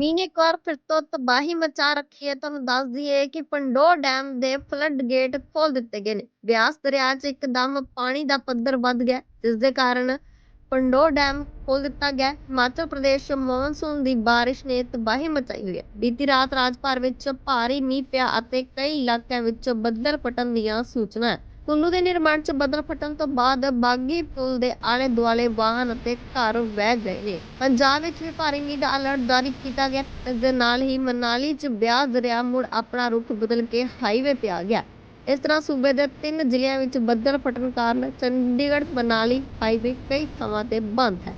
ਮੀਂਹ ਨੇ ਇੱਕ ਵਾਰ ਫਿਰ ਤੋਂ ਤਬਾਹੀ ਮਚਾ ਰੱਖੀ ਹੈ। ਤੁਹਾਨੂੰ ਦੱਸ ਦਈਏ ਕਿ ਪੰਡੋਰ ਡੈਮ ਦੇ ਫਲੱਡ ਗੇਟ ਖੋਲ ਦਿੱਤੇ ਗਏ ਨੇ। ਬਿਆਸ ਦਰਿਆ 'ਚ ਇੱਕਦਮ ਪਾਣੀ ਦਾ ਪੱਧਰ ਵੱਧ ਗਿਆ, ਜਿਸ ਦੇ ਕਾਰਨ ਪੰਡੋਰ ਡੈਮ ਖੋਲ ਦਿੱਤਾ ਗਿਆ। ਹਿਮਾਚਲ ਪ੍ਰਦੇਸ਼ ਮੌਨਸੂਨ ਦੀ ਬਾਰਿਸ਼ ਨੇ ਤਬਾਹੀ ਮਚਾਈ ਹੋਈ ਹੈ। ਬੀਤੀ ਰਾਤ ਰਾਜ ਭਰ ਵਿੱਚ ਭਾਰੀ ਮੀਂਹ ਪਿਆ ਅਤੇ ਕਈ ਇਲਾਕਿਆਂ ਵਿੱਚ ਬੱਦਲ ਫਟਣ ਦੀਆਂ ਸੂਚਨਾ ਹੈ ਦੇ ਨਿਰਮਾਣ 'ਚ ਬੱਦਲ ਫਟਣ ਤੋਂ ਬਾਅਦ ਬਾਗੀ ਪੁਲ ਦੇ ਆਲੇ ਦੁਆਲੇ ਵਾਹਨ ਅਤੇ ਘਰ ਵਹਿ ਗਏ ਨੇ। ਪੰਜਾਬ ਵਿੱਚ ਵੀ ਭਾਰੀ ਮੀਂਹ ਦਾ ਅਲਰਟ ਜਾਰੀ ਕੀਤਾ ਗਿਆ ਇਸ ਦੇ ਨਾਲ ਹੀ ਮਨਾਲੀ 'ਚ ਬਿਆਸ ਦਰਿਆ ਮੁੜ ਆਪਣਾ ਰੁਖ ਬਦਲ ਕੇ ਹਾਈਵੇ ਤੇ ਆ ਗਿਆ। ਇਸ ਤਰ੍ਹਾਂ ਸੂਬੇ ਦੇ ਤਿੰਨ ਜ਼ਿਲ੍ਹਿਆਂ ਵਿੱਚ ਬੱਦਲ ਫਟਣ ਕਾਰਨ ਚੰਡੀਗੜ੍ਹ, ਮਨਾਲੀ ਹਾਈਵੇ ਕਈ ਥਾਵਾਂ ਤੇ ਬੰਦ ਹੈ।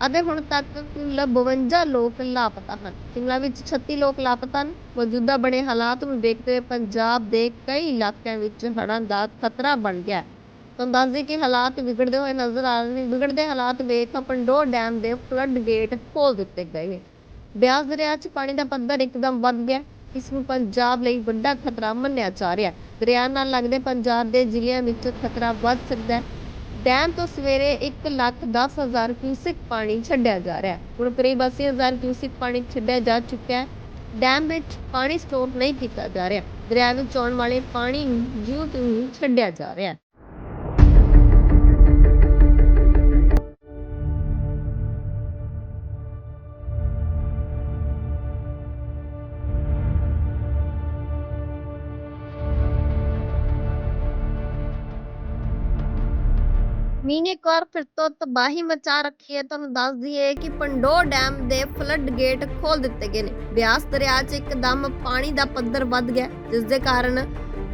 ਅਤੇ ਹੁਣ ਤੱਕ ਕੁੱਲ 52 ਲੋਕ ਲਾਪਤਾ ਹਨ। ਸ਼ਿਮਲਾ ਵਿੱਚ 36 ਲੋਕ ਲਾਪਤਾ ਹਨ। ਮੌਜੂਦਾ ਬਣੇ ਹਾਲਾਤ ਨੂੰ ਦੇਖਦੇ ਹੋਏ ਪੰਜਾਬ ਦੇ ਕਈ ਇਲਾਕਿਆਂ ਵਿੱਚ ਹੜ੍ਹਾਂ ਦਾ ਖਤਰਾ ਬਣ ਗਿਆ। ਤੁਹਾਨੂੰ ਦੱਸ ਦਈਏ ਕਿ ਹਾਲਾਤ ਵਿਗੜਦੇ ਹੋਏ ਨਜ਼ਰ ਆ ਰਹੇ ਨੇ। ਵਿਗੜਦੇ ਹਾਲਾਤ ਵੇਖ ਪੰਡੋਰ ਡੈਮ ਦੇ ਫਲੱਡ ਗੇਟ ਖੋਲ ਦਿੱਤੇ ਗਏ ਨੇ। ਬਿਆਸ ਦਰਿਆ 'ਚ ਪਾਣੀ ਦਾ ਪੱਧਰ ਇੱਕਦਮ ਵੱਧ ਗਿਆ। ਇਸ ਨੂੰ ਪੰਜਾਬ ਲਈ ਵੱਡਾ ਖਤਰਾ ਮੰਨਿਆ ਜਾ ਰਿਹਾ ਦਰਿਆ ਨਾਲ ਲੱਗਦੇ ਪੰਜਾਬ ਦੇ ਜ਼ਿਲ੍ਹਿਆਂ ਵਿੱਚ ਖਤਰਾ ਵੱਧ ਸਕਦਾ ਹੈ। ਡੈਮ ਤੋਂ ਸਵੇਰੇ ਇੱਕ ਲੱਖ ਦਸ ਹਜ਼ਾਰ ਕਿਊਸਿਕ ਪਾਣੀ ਛੱਡਿਆ ਜਾ ਰਿਹਾ ਹੁਣ ਕਰੀਬ 80 ਹਜ਼ਾਰ ਕਿਊਸਿਕ ਪਾਣੀ ਛੱਡਿਆ ਜਾ ਚੁੱਕਿਆ ਹੈ। ਡੈਮ ਵਿੱਚ ਪਾਣੀ ਸਟੋਰ ਨਹੀਂ ਕੀਤਾ ਜਾ ਰਿਹਾ। ਦਰਿਆ ਵਿੱਚ ਆਉਣ ਵਾਲੇ ਪਾਣੀ ਨੂੰ ਜਿਉਂ ਤਿਉਂ ਛੱਡਿਆ ਜਾ ਰਿਹਾ। ਮੀਂਹ ਨੇ ਇੱਕ ਵਾਰ ਫਿਰ ਤੋਂ ਤਬਾਹੀ ਮਚਾ ਰੱਖੀ ਹੈ। ਤੁਹਾਨੂੰ ਦੱਸ ਦਈਏ ਕਿ ਪੰਡੋ ਡੈਮ ਦੇ ਫਲੱਡ ਗੇਟ ਖੋਲ ਦਿੱਤੇ ਗਏ ਨੇ। ਬਿਆਸ ਦਰਿਆ 'ਚ ਇੱਕਦਮ ਪਾਣੀ ਦਾ ਪੱਧਰ ਵੱਧ ਗਿਆ, ਜਿਸ ਦੇ ਕਾਰਨ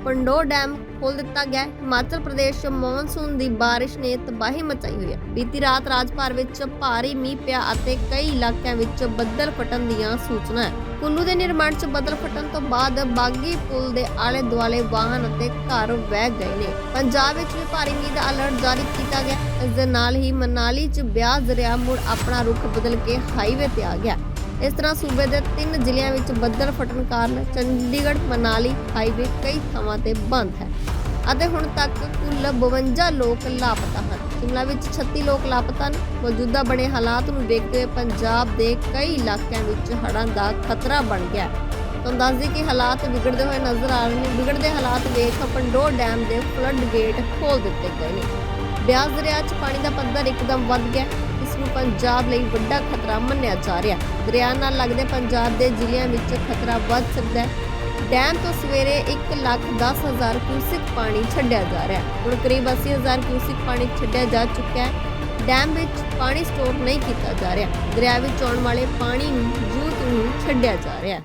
ਪੰਡੋਰ ਡੈਮ ਖੋਲ ਦਿੱਤਾ ਗਿਆ ਹਿਮਾਚਲ ਪ੍ਰਦੇਸ਼ 'ਚ ਮੌਨਸੂਨ ਦੀ ਬਾਰਿਸ਼ ਨੇ ਤਬਾਹੀ ਮਚਾਈ ਹੋਈ ਹੈ। ਬੀਤੀ ਰਾਤ ਰਾਜ ਭਰ ਵਿੱਚ ਭਾਰੀ ਮੀਂਹ ਪਿਆ ਅਤੇ ਕਈ ਇਲਾਕਿਆਂ ਵਿੱਚ ਬੱਦਲ ਫਟਣ ਦੀਆਂ ਸੂਚਨਾ ਹੈ। ਕੁੱਲੂ ਦੇ ਨਿਰਮਾਣ 'ਚ ਬੱਦਲ ਫਟਣ ਤੋਂ ਬਾਅਦ ਬਾਗੀ ਪੁਲ ਦੇ ਆਲੇ ਦੁਆਲੇ ਵਾਹਨ ਅਤੇ ਘਰ ਵਹਿ ਗਏ ਨੇ। ਪੰਜਾਬ ਵਿੱਚ ਵੀ ਭਾਰੀ ਮੀਂਹ ਦਾ ਅਲਰਟ ਜਾਰੀ ਕੀਤਾ ਗਿਆ ਇਸ ਦੇ ਨਾਲ ਹੀ ਮਨਾਲੀ 'ਚ ਬਿਆਸ ਦਰਿਆ ਮੁੜ ਆਪਣਾ ਰੁਖ ਬਦਲ ਕੇ ਹਾਈਵੇ ਤੇ ਆ ਗਿਆ ਇਸ ਤਰ੍ਹਾਂ ਸੂਬੇ ਦੇ ਤਿੰਨ ਜ਼ਿਲ੍ਹਿਆਂ ਵਿੱਚ ਬੱਦਲ ਫਟਣ ਕਾਰਨ ਚੰਡੀਗੜ੍ਹ, ਮਨਾਲੀ ਹਾਈਵੇ ਕਈ ਥਾਵਾਂ ਤੇ ਬੰਦ ਹੈ ਅਤੇ ਹੁਣ ਤੱਕ ਕੁੱਲ 52 ਲੋਕ ਲਾਪਤਾ ਹਨ। ਸ਼ਿਮਲਾ ਵਿੱਚ 36 ਲੋਕ ਲਾਪਤਾ ਹਨ। ਮੌਜੂਦਾ ਬਣੇ ਹਾਲਾਤ ਨੂੰ ਦੇਖਦੇ ਹੋਏ ਪੰਜਾਬ ਦੇ ਕਈ ਇਲਾਕਿਆਂ ਵਿੱਚ ਹੜ੍ਹਾਂ ਦਾ ਖਤਰਾ ਬਣ ਗਿਆ ਤੁਹਾਨੂੰ ਦੱਸ ਦਈਏ ਕਿ ਹਾਲਾਤ ਵਿਗੜਦੇ ਹੋਏ ਨਜ਼ਰ ਆ ਰਹੇ ਨੇ। ਵਿਗੜਦੇ ਹਾਲਾਤ ਵੇਖ ਪੰਡੋ ਡੈਮ ਦੇ ਫਲੱਡ ਗੇਟ ਖੋਲ ਦਿੱਤੇ ਗਏ ਨੇ। ਬਿਆਸ ਦਰਿਆ 'ਚ ਪਾਣੀ ਦਾ ਪੱਧਰ ਇੱਕਦਮ ਵੱਧ ਗਿਆ ਨੂੰ ਪੰਜਾਬ ਲਈ ਵੱਡਾ ਖਤਰਾ ਮੰਨਿਆ ਜਾ ਰਿਹਾ ਦਰਿਆ ਨਾਲ ਲੱਗਦੇ ਪੰਜਾਬ ਦੇ ਜ਼ਿਲ੍ਹਿਆਂ ਵਿੱਚ ਖਤਰਾ ਵੱਧ ਸਕਦਾ ਹੈ। ਡੈਮ ਤੋਂ ਸਵੇਰੇ 1 ਲੱਖ 10 ਹਜ਼ਾਰ ਕਿਊਸਿਕ ਪਾਣੀ ਛੱਡਿਆ ਜਾ ਰਿਹਾ ਹੈ। ਹੁਣ ਕਰੀਬ 80 ਹਜ਼ਾਰ ਕਿਊਸਿਕ ਪਾਣੀ ਛੱਡਿਆ ਜਾ ਚੁੱਕਿਆ ਹੈ। ਡੈਮ ਵਿੱਚ ਪਾਣੀ ਸਟੋਰ ਨਹੀਂ ਕੀਤਾ ਜਾ ਰਿਹਾ। ਦਰਿਆ ਵਿੱਚ ਆਉਣ ਵਾਲੇ ਪਾਣੀ ਨੂੰ ਜਿਉਂ ਤਿਉਂ ਛੱਡਿਆ ਜਾ ਰਿਹਾ ਹੈ।